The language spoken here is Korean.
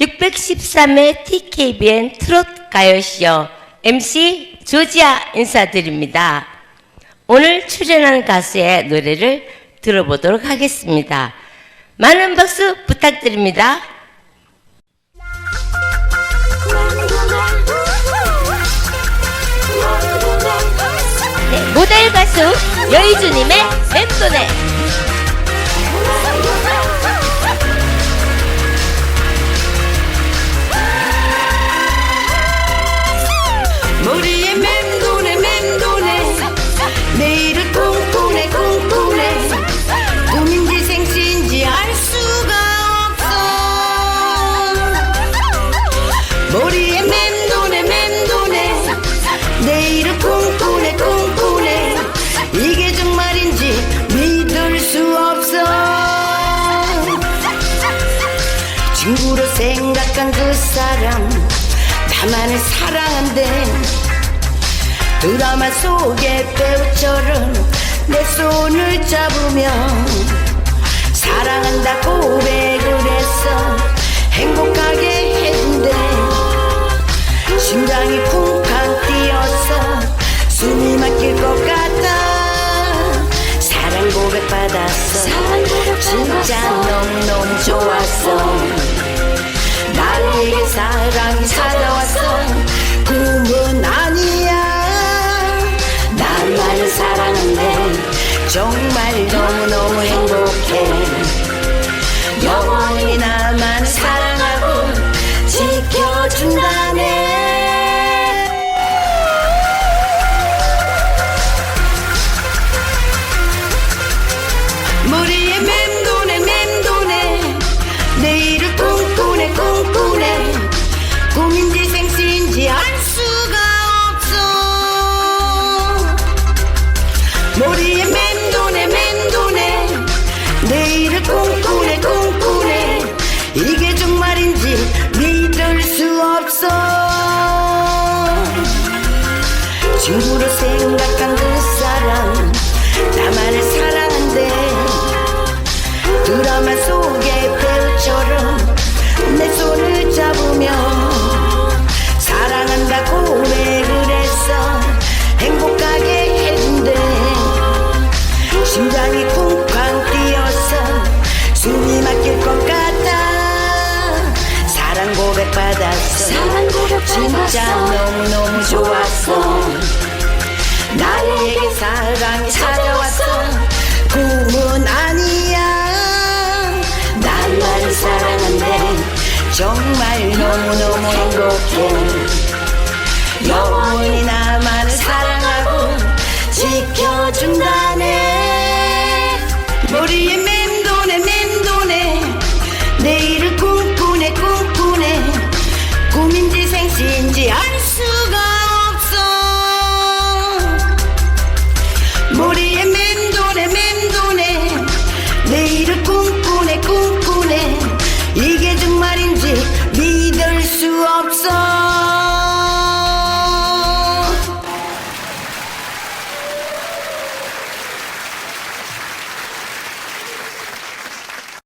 613회 TKBN 트롯 가요쇼 MC 조지아 인사드립니다. 오늘 출연한 가수의 노래를 들어보도록 하겠습니다. 많은 박수 부탁드립니다. 네, 모델 가수 여의주님의 맴도네 내일을 꿈꾸네 꿈꾸네 이게 정말인지 믿을 수 없어. 친구로 생각한 그 사람 나만을 사랑한대 드라마 속의 배우처럼 내 손을 잡으며 사랑한다 고백을 했어 행복하게 진짜 너무너무 좋았어. 나에게 사랑이 찾아왔어. 꿈은 아니야. 나만을 사랑한대 정말 너무너무 행복해 내일을 꿈꾸네 꿈꾸네 이게 정말인지 믿을 수 없어. 친구로 생각 받았어. 진짜 너무너무 좋았어. 나에게 사랑이 찾아왔어. 꿈은 아니야. 날만 사랑한데 정말 너무너무 행복해. 영원히 나만을 사랑하고 지켜준다.